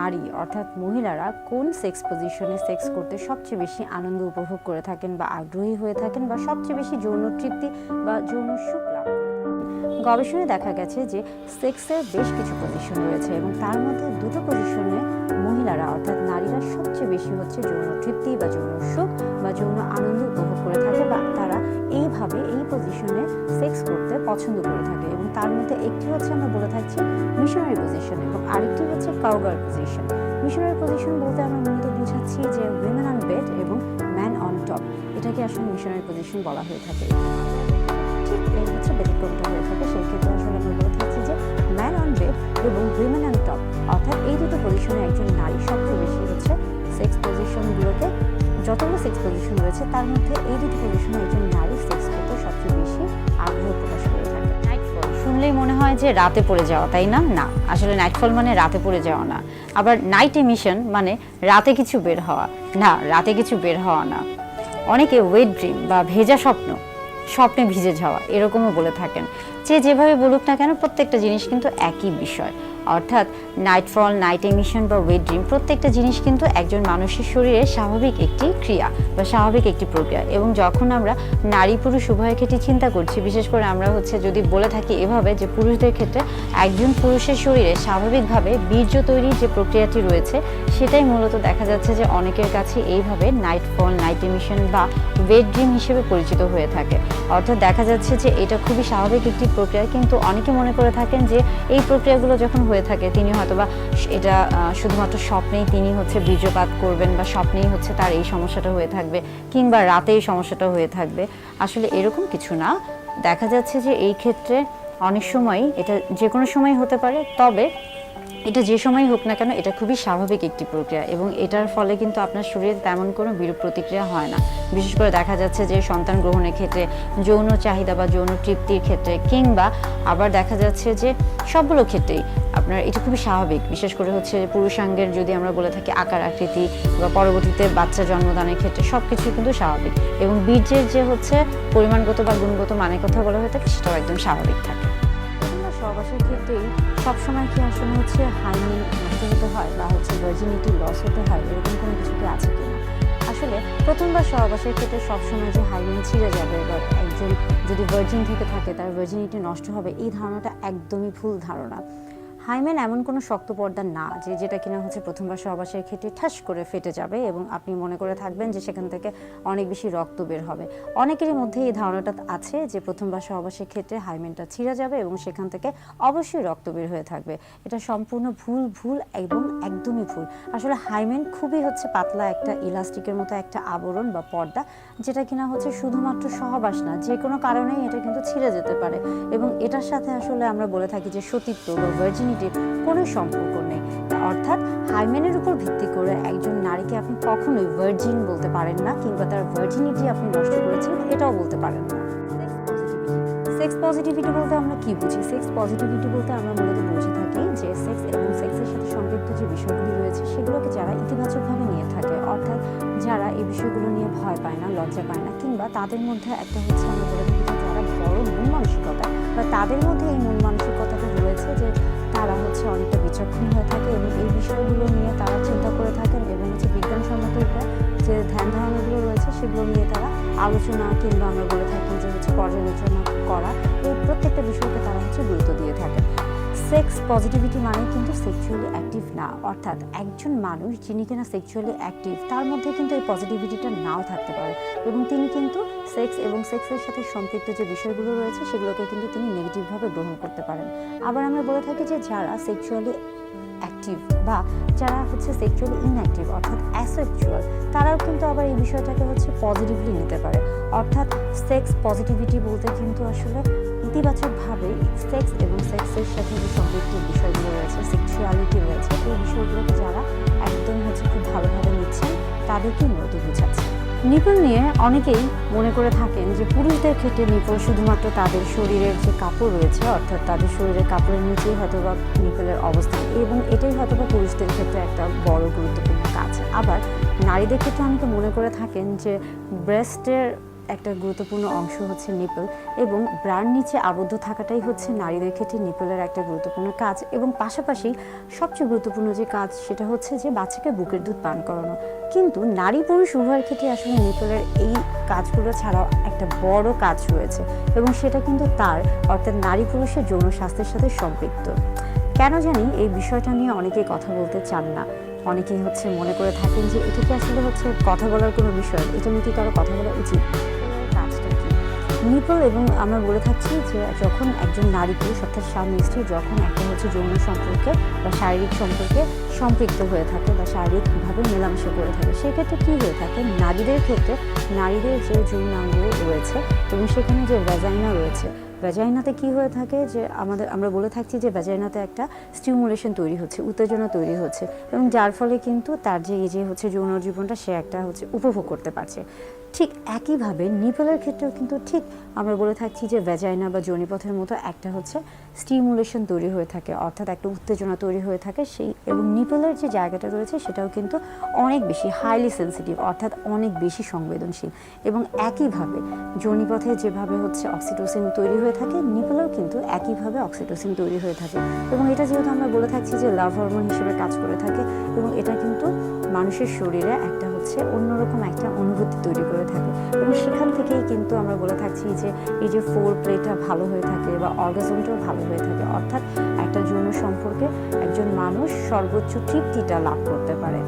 নারী, অর্থাৎ মহিলারা কোন সেক্স পজিশনে সেক্স করতে সবচেয়ে বেশি আনন্দ উপভোগ করে থাকেন বা আগ্রহী হয়ে থাকেন বা সবচেয়ে বেশি যৌন তৃপ্তি বা যৌন সুখ লাভ গবেষণায় দেখা গেছে যে সেক্সের বেশ কিছু পজিশন রয়েছে এবং তার মধ্যে দুটো পজিশনে মহিলারা, অর্থাৎ নারীরা সবচেয়ে বেশি হচ্ছে যৌন তৃপ্তি বা যৌন সুখ বা যৌন আনন্দ উপভোগ করে থাকে বা এইভাবে এই পজিশনে সেক্স করতে পছন্দ করে থাকে এবং তার মধ্যে একটি হচ্ছে আমরা বলে থাকছি মিশনারি পজিশন এবং আরেকটি হচ্ছে কাউগার পজিশন মিশনারি পজিশন বলতে আমরা মূলত বুঝাচ্ছি যে উইমেন অন বেড এবং ম্যান অন টপ এটাকে আসলে মিশনারি পজিশন বলা হয়ে থাকে। ঠিক এই হচ্ছে ব্যতিক্রমটা হয়ে থাকে। সেই ক্ষেত্রে আসলে আমরা বলে থাকছি যে ম্যান অন বেড এবং উইমেন অন টপ অর্থাৎ এই দুটো পজিশনে একজন নারী সবচেয়ে বেশি হচ্ছে সেক্স পজিশনগুলোকে যতগুলো সেক্স পজিশন রয়েছে, তার মধ্যে এই দুটো পজিশনে শুনলেই মনে হয় যে রাতে পড়ে যাওয়া, তাই না? না, আসলে নাইটফল মানে রাতে পড়ে যাওয়া না। আবার নাইট এমিশন মানে রাতে কিছু বের হওয়া। না, রাতে কিছু বের হওয়া না। অনেকে ওয়েট ড্রিম বা ভেজা স্বপ্ন, স্বপ্নে ভিজে যাওয়া, এরকমও বলে থাকেন। যে যেভাবে বলুক না কেন, প্রত্যেকটা জিনিস কিন্তু একই বিষয়। অর্থাৎ নাইটফল, নাইট এমিশন বা ওয়েট ড্রিম, প্রত্যেকটা জিনিস কিন্তু একজন মানুষের শরীরে স্বাভাবিক একটি ক্রিয়া বা স্বাভাবিক একটি প্রক্রিয়া। এবং যখন আমরা নারী পুরুষ উভয়ের ক্ষেত্রে চিন্তা করছি, বিশেষ করে আমরা হচ্ছে যদি বলে থাকি এভাবে যে পুরুষদের ক্ষেত্রে একজন পুরুষের শরীরে স্বাভাবিকভাবে বীর্য তৈরির যে প্রক্রিয়াটি রয়েছে, সেটাই মূলত দেখা যাচ্ছে যে অনেকের কাছে এইভাবে নাইটফল, নাইট এমিশন বা ওয়েট ড্রিম হিসেবে পরিচিত হয়ে থাকে। অর্থাৎ দেখা যাচ্ছে যে এটা খুবই স্বাভাবিক একটি প্রক্রিয়া, কিন্তু অনেকে মনে করে থাকেন যে এই প্রক্রিয়াগুলো যখন হয়ে থাকে, তিনি হয়তোবা এটা শুধুমাত্র স্বপ্নেই তিনি হচ্ছে বীর্যপাত করবেন বা স্বপ্নেই হচ্ছে তার এই সমস্যাটা হয়ে থাকবে কিংবা রাতে এই সমস্যাটা হয়ে থাকবে। আসলে এরকম কিছু না। দেখা যাচ্ছে যে এই ক্ষেত্রে অনেক সময় এটা যে কোনো সময় হতে পারে, তবে এটা যে সময় হোক না কেন এটা খুবই স্বাভাবিক একটি প্রক্রিয়া এবং এটার ফলে কিন্তু আপনার শরীরে তেমন কোনো বিরূপ প্রতিক্রিয়া হয় না। বিশেষ করে দেখা যাচ্ছে যে সন্তান গ্রহণের ক্ষেত্রে, যৌন চাহিদা বা যৌন তৃপ্তির ক্ষেত্রে কিংবা আবার দেখা যাচ্ছে যে সবগুলো ক্ষেত্রেই আপনার, এটা খুবই স্বাভাবিক। বিশেষ করে হচ্ছে পুরুষাঙ্গের যদি আমরা বলে থাকি আকার, আকৃতি বা পরবর্তীতে বাচ্চা জন্মদানের ক্ষেত্রে সব কিছু কিন্তু স্বাভাবিক। এবং বীর্যের যে হচ্ছে পরিমাণগত বা গুণগত মানের কথা বলা হয়ে থাকে, সেটাও একদম স্বাভাবিক থাকে। কিংবা সহবাসের ক্ষেত্রেই সবসময় কি আসলে হচ্ছে হাইমিন নষ্ট হতে হয় বা হচ্ছে ভার্জিনিটি লস হতে হয়, এরকম কোনো কিছু কি আছে কিনা? আসলে প্রথমবার সহবাসের ক্ষেত্রে সবসময় যে হাইমিন ছিঁড়ে যাবে বা একজন যদি ভার্জিন থেকে থাকে, তার ভার্জিনিটি নষ্ট হবে, এই ধারণাটা একদমই ভুল ধারণা। হাইমেন এমন কোনো শক্ত পর্দা না যে যেটা কিনা হচ্ছে প্রথমবার সহবাসের ক্ষেত্রে ঠাস করে ফেটে যাবে এবং আপনি মনে করে থাকবেন যে সেখান থেকে অনেক বেশি রক্ত বের হবে। অনেকেরই মধ্যে এই ধারণাটা আছে যে প্রথমবার সহবাসের ক্ষেত্রে হাইমেনটা ছিঁড়ে যাবে এবং সেখান থেকে অবশ্যই রক্ত বের হয়ে থাকবে। এটা সম্পূর্ণ ভুল ভুল এবং একদমই ভুল। আসলে হাইমেন খুবই হচ্ছে পাতলা একটা ইলাস্টিকের মতো একটা আবরণ বা পর্দা যেটা কিনা হচ্ছে শুধুমাত্র সহবাস না, যে কোনো কারণেই এটা কিন্তু ছিঁড়ে যেতে পারে। এবং এটার সাথে আসলে আমরা বলে থাকি যে সতীত্ব বা ভার্জিনিটির কোনো সম্পর্ক নেই। অর্থাৎ হাইমেনের উপর ভিত্তি করে একজন নারীকে আপনি কখনোই ভার্জিন বলতে পারেন না কিংবা তার ভার্জিনিটি আপনি নষ্ট করেছেন এটাও বলতে পারেন না। সেক্স পজিটিভিটি বলতে আমরা কি বুঝি? সেক্স পজিটিভিটি বলতে আমরা মূলত বুঝে থাকি যে সেক্স এবং সেক্সের সাথে সম্পৃক্ত যে বিষয়গুলি রয়েছে সেগুলোকে যারা ইতিবাচকভাবে নিয়ে থাকে অর্থাৎ যারা এই বিষয়গুলো নিয়ে ভয় পায় না লজ্জা পায় না কিংবা তাদের মধ্যে একটা হচ্ছে আমরা বলে থাকি যারা বড় মন মানসিকতা বা তাদের মধ্যে এই মন মানসিকতাটা রয়েছে যে বিষয়গুলো নিয়ে তারা চিন্তা করে থাকেন এবং হচ্ছে বিজ্ঞানসম্মত যে ধ্যান ধারণাগুলো রয়েছে, সেগুলো নিয়ে তারা আলোচনা কিংবা আমরা বলে থাকি যে হচ্ছে পর্যালোচনা করা, এই প্রত্যেকটা বিষয়কে তারা হচ্ছে গুরুত্ব দিয়ে থাকেন। সেক্স পজিটিভিটি মানে কিন্তু সেক্সুয়ালি অ্যাক্টিভ না, অর্থাৎ একজন মানুষ যিনি কিনা সেক্সুয়ালি অ্যাক্টিভ তার মধ্যে কিন্তু এই পজিটিভিটিটা নাও থাকতে পারে এবং তিনি কিন্তু সেক্স এবং সেক্সের সাথে সম্পৃক্ত যে বিষয়গুলো রয়েছে, সেগুলোকে কিন্তু তিনি নেগেটিভভাবে গ্রহণ করতে পারেন। আবার আমরা বলে থাকি যে যারা সেক্সুয়ালি অ্যাক্টিভ বা যারা হচ্ছে সেক্সুয়ালি ইনঅ্যাক্টিভ অর্থাৎ অ্যাসেক্সুয়াল তারাও কিন্তু আবার এই বিষয়টাকে হচ্ছে পজিটিভলি নিতে পারে। অর্থাৎ সেক্স পজিটিভিটি বলতে কিন্তু আসলে ইতিবাচকভাবে সেক্স এবং সেক্সের সাথে যে সম্পৃক্ত বিষয়গুলো রয়েছে সেক্সুয়ালিটি রয়েছে, এই বিষয়গুলোকে যারা একদম হচ্ছে খুব ভালোভাবে নিচ্ছেন, তাদেরকেই মূলত বোঝাচ্ছে নিপল নিয়ে অনেকেই মনে করে থাকেন যে পুরুষদের ক্ষেত্রে নিপল শুধুমাত্র তাদের শরীরের যে কাপড় রয়েছে, অর্থাৎ তাদের শরীরের কাপড়ের নিচেই হয়তো বা নিপলের অবস্থান এবং এটাই হয়তো বা পুরুষদের ক্ষেত্রে একটা বড় গুরুত্বপূর্ণ কাজ। আবার নারীদের ক্ষেত্রে অনেকে মনে করে থাকেন যে ব্রেস্টের একটা গুরুত্বপূর্ণ অংশ হচ্ছে নিপল এবং ব্রার নিচে আবদ্ধ থাকাটাই হচ্ছে নারীদের ক্ষেত্রে নিপলের একটা গুরুত্বপূর্ণ কাজ এবং পাশাপাশি সবচেয়ে গুরুত্বপূর্ণ যে কাজ সেটা হচ্ছে যে বাচ্চাকে বুকের দুধ পান করানো। কিন্তু নারী পুরুষ উভয়ের ক্ষেত্রে আসলে নিপলের এই কাজগুলো ছাড়াও একটা বড় কাজ রয়েছে এবং সেটা কিন্তু তার, অর্থাৎ নারী পুরুষের যৌন স্বাস্থ্যের সাথে সম্পৃক্ত। কেন জানি এই বিষয়টা নিয়ে অনেকে কথা বলতে চান না। অনেকেই হচ্ছে মনে করে থাকেন যে এটা কি আসলে হচ্ছে কথা বলার কোনো বিষয়? এটা নিয়ে কি কারও কথা বলা উচিত? নিপল এবং আমরা বলে থাকছি যে যখন একজন নারী পুরুষ অর্থাৎ স্বামী স্ত্রী যখন একটা হচ্ছে যৌন সম্পর্কে বা শারীরিক সম্পর্কে সম্পৃক্ত হয়ে থাকে বা শারীরিকভাবে মেলামেশা করে থাকে, সেক্ষেত্রে কী হয়ে থাকে? নারীদের ক্ষেত্রে নারীদের যে যৌনাঙ্গ রয়েছে এবং সেখানে যে ভ্যাজাইনা রয়েছে ভ্যাজাইনাতে কি হয়ে থাকে যে আমাদের, আমরা বলে থাকছি যে ভ্যাজাইনাতে একটা স্টিমুলেশন তৈরি হচ্ছে, উত্তেজনা তৈরি হচ্ছে এবং যার ফলে কিন্তু তার যে এই যে হচ্ছে যৌন জীবনটা সে একটা হচ্ছে উপভোগ করতে পারছে। ঠিক একইভাবে নিপলের ক্ষেত্রেও কিন্তু ঠিক আমরা বলে থাকছি যে ভ্যাজাইনা বা জনিপথের মতো একটা হচ্ছে স্টিমুলেশন তৈরি হয়ে থাকে, অর্থাৎ একটা উত্তেজনা তৈরি হয়ে থাকে সেই এবং নিপলের যে জায়গাটা রয়েছে সেটাও কিন্তু অনেক বেশি হাইলি সেন্সিটিভ অর্থাৎ অনেক বেশি সংবেদনশীল এবং একইভাবে জনিপথে যেভাবে হচ্ছে অক্সিটোসিন তৈরি হয়ে থাকে, নিপলেও কিন্তু একইভাবে অক্সিটোসিন তৈরি হয়ে থাকে এবং এটা যেহেতু আমরা বলে থাকছি যে লাভ হরমোন হিসেবে কাজ করে থাকে এবং এটা কিন্তু মানুষের শরীরে একটা হচ্ছে অন্যরকম একটা অনুভূতি তৈরি করে থাকে। এবং সেখান থেকেই কিন্তু আমরা বলে থাকছি যে এই যে ফোর প্লেটা ভালো হয়ে থাকে বা অর্গাজমটাও ভালো হয়ে থাকে। অর্থাৎ একটা যৌন সম্পর্কে একজন মানুষ সর্বোচ্চ তৃপ্তিটা লাভ করতে পারে।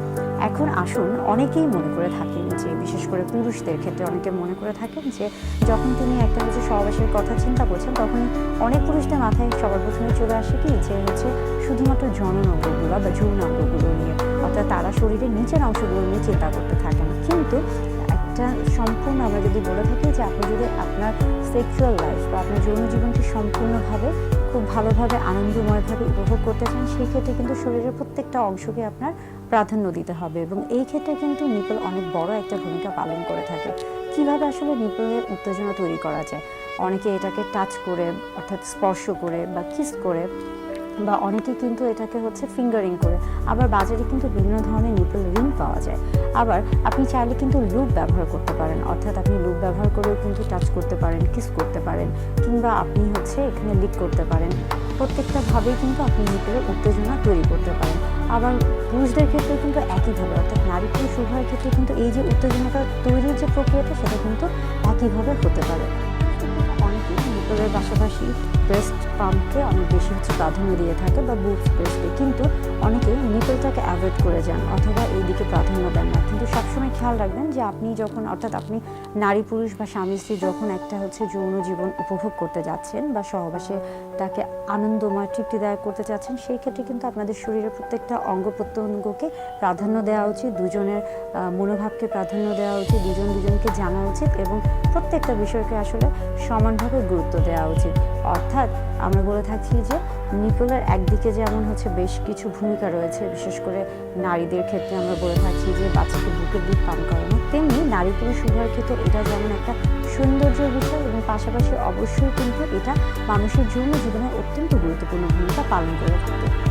এখন আসুন অনেকেই মনে করে থাকেন যে, বিশেষ করে পুরুষদের ক্ষেত্রে অনেকে মনে করে থাকেন যে, যখন তিনি একটা হচ্ছে সহবাসের কথা চিন্তা করছেন তখন অনেক পুরুষদের মাথায় সবার প্রথমে চলে আসে কি যে, হচ্ছে শুধুমাত্র জননগরগুলো বা যৌনাঙ্গগুলো নিয়ে, অর্থাৎ তারা শরীরের নিচের অংশগুলো নিয়ে চিন্তা করতে থাকেন। কিন্তু একটা সম্পূর্ণ আমরা যদি বলে থাকি যে আপনি যদি আপনার সেক্সুয়াল লাইফ বা আপনার যৌন জীবনকে সম্পূর্ণভাবে, খুব ভালোভাবে, আনন্দময়ভাবে উপভোগ করতে চান, সেই ক্ষেত্রে কিন্তু শরীরের প্রত্যেকটা অংশকে আপনার প্রাধান্য দিতে হবে এবং এই ক্ষেত্রে কিন্তু নিপল অনেক বড় একটা ভূমিকা পালন করে থাকে। কীভাবে আসলে নিপলের উত্তেজনা তৈরি করা যায়? অনেকে এটাকে টাচ করে, অর্থাৎ স্পর্শ করে বা কিস করে। বা অনেকে কিন্তু এটাকে হচ্ছে ফিঙ্গারিং করে। আবার বাজারে কিন্তু বিভিন্ন ধরনের নিপল রিং পাওয়া যায়। আবার আপনি চাইলে কিন্তু লুপ ব্যবহার করতে পারেন। অর্থাৎ আপনি লুপ ব্যবহার করেও কিন্তু টাচ করতে পারেন কিস করতে পারেন, কিংবা আপনি হচ্ছে এখানে লিক করতে পারেন। প্রত্যেকটাভাবেই কিন্তু আপনি নিপলের উত্তেজনা তৈরি করতে পারেন। আবার পুরুষদের ক্ষেত্রে কিন্তু একইভাবে অর্থাৎ নারী পুরুষ উভয়ের ক্ষেত্রে কিন্তু এই যে উত্তেজনাটা তৈরির যে প্রক্রিয়াটা, সেটা কিন্তু একইভাবে হতে পারে। অনেকেই নিপলের পাশাপাশি ব্রেস্ট পাম্পকে অনেক বেশি প্রাধান্য দিয়ে থাকে বা বুক ব্রেস্টে কিন্তু অনেকেই নিপলটাকে অ্যাভয়েড করে যান অথবা এই দিকে প্রাধান্য দেন না। কিন্তু সবসময় খেয়াল রাখবেন যে আপনি যখন, অর্থাৎ আপনি নারী পুরুষ বা স্বামী স্ত্রী যখন একটা হচ্ছে যৌন জীবন উপভোগ করতে যাচ্ছেন বা সহবাসে তাকে আনন্দময়, তৃপ্তিদায়ক করতে চাচ্ছেন, সেই ক্ষেত্রে কিন্তু আপনাদের শরীরের প্রত্যেকটা অঙ্গ প্রত্যঙ্গকে প্রাধান্য দেওয়া উচিত, দুজনের মনোভাবকে প্রাধান্য দেওয়া উচিত, দুজন দুজনকে জানা উচিত এবং প্রত্যেকটা বিষয়কে আসলে সমানভাবে গুরুত্ব দেওয়া উচিত। অর্থাৎ আমরা বলে থাকছি যে নিপলের একদিকে যেমন হচ্ছে বেশ কিছু ভূমিকা রয়েছে, বিশেষ করে নারীদের ক্ষেত্রে আমরা বলে থাকি যে বাচ্চাকে বুকের দুধ পান করানো, তেমনি নারী পুরুষ উভয়ের ক্ষেত্রে এটা যেমন একটা সৌন্দর্যের বিষয় এবং পাশাপাশি অবশ্যই কিন্তু এটা মানুষের জন্য জীবনে অত্যন্ত গুরুত্বপূর্ণ ভূমিকা পালন করে থাকে।